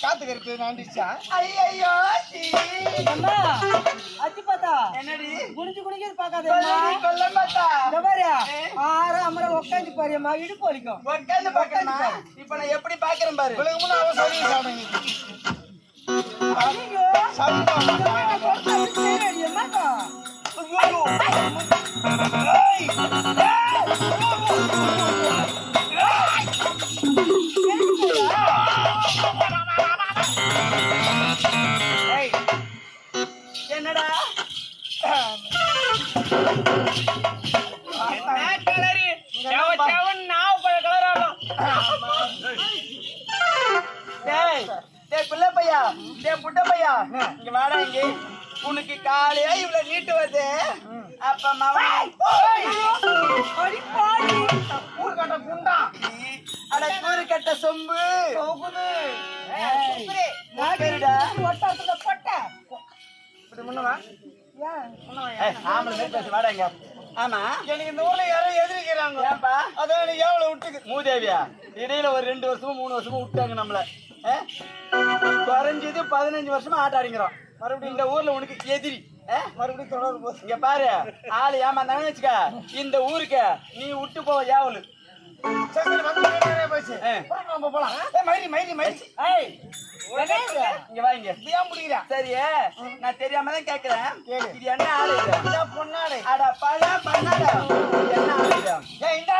காத்து கருப்பு நாண்டிச்சா ஐயோ அச்சு பார்த்தா என்னடி? குனிஞ்சு குடிக்கிறது பார்க்காத கொல்ல இந்த பாரு ஆறு அமர உட்காந்து பாருமா இடுப்பு வலிக்கும் உட்காந்து பாக்கணுமா இப்ப நான் எப்படி பாக்குறேன் பாரு அவன் சொல்லி சாப்பிடுங்க உனக்கு காலையா இவ்வளவு நீட்டு கட்ட சொம்பு பொட்டை. ஆமா எனக்கு இந்த ஊர்ல யாரோ எதிர்க்கிறாங்க அதான் எனக்கு எவ்வளவு விட்டுக்கு மூதேவியா இடையில ஒரு ரெண்டு வருஷமும் மூணு வருஷமும் விட்டாங்க நம்மள குறைஞ்சது பதினஞ்சு வருஷமா ஆட்ட ஆடிங்கிறோம் மறுபடியும் இந்த ஊர்ல உனக்கு எதிரி மறுபடியும் தொடர்பு போச்சு இங்க பாரு ஆளு ஏமாந்தாங்கன்னு வச்சுக்க. இந்த ஊருக்கு நீ விட்டு போவ ஏவலு. போச்சு நம்ம போலாம். மயிரி மயிரி மயிரி ஏய்? இங்க வா இங்க. ஏன் முடிக்கிறா சரி நான் தெரியாம தான் கேக்குறேன். இது என்ன ஆளு இது? பொன்னாடை அட பழ பண்ணாடா என்ன ஆளு இது? ஏன் இந்த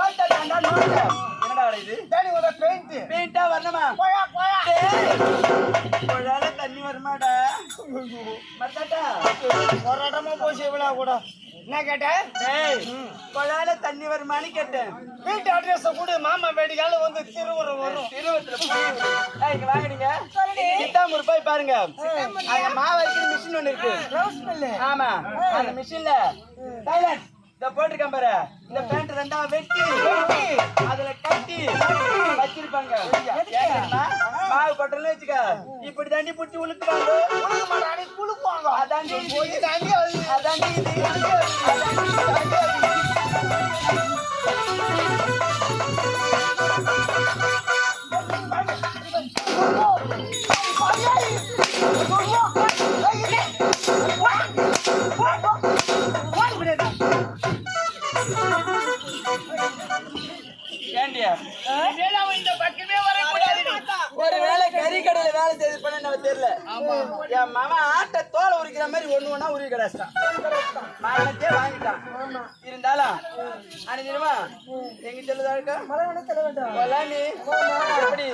ஓட்ட தாண்டா நோட்ட என்னடா இது? உத பெயிண்ட் பெயிண்டா வரணுமா? போயா போயா. போராட்டமா போச்சு இவ்வளவு கூட. என்ன கேட்டேன் குழால தண்ணி வருமான்னு கேட்டேன். வீட்டு அட்ரஸ் கொடு மாமா வேடிக்கால வந்து திருவுரம் வரும். திருவத்துல போய் இங்க வாங்க நீங்க. சித்தாமூர் போய் பாருங்க. அங்க மாவு அரைக்கிற மிஷின் ஒண்ணு இருக்கு. ஆமா. அந்த மிஷின்ல சைலன்ஸ் இத போட்டிருக்கேன் பாரு. இந்த பேண்ட் ரெண்டா வெட்டி அதுல கட்டி வச்சிருப்பாங்க. கொட்டல வச்சுக்க. இப்படி தாண்டி புடிச்சு குளுக்குவாங்க அதாண்டி. அதாண்டி கடையில வேலை செய்து பண்ண எனக்கு தெரியல. என் மாமா ஆட்ட தோலை உரிக்கிற மாதிரி ஒண்ணு ஒண்ணா உருவி கடாச்சிட்டான் மாமனத்தே வாங்கிட்டான். இருந்தாலும் தெரியுமா? எங்க சொல்லுதா இருக்கா? மழை செல்ல வேண்டும். எப்படி?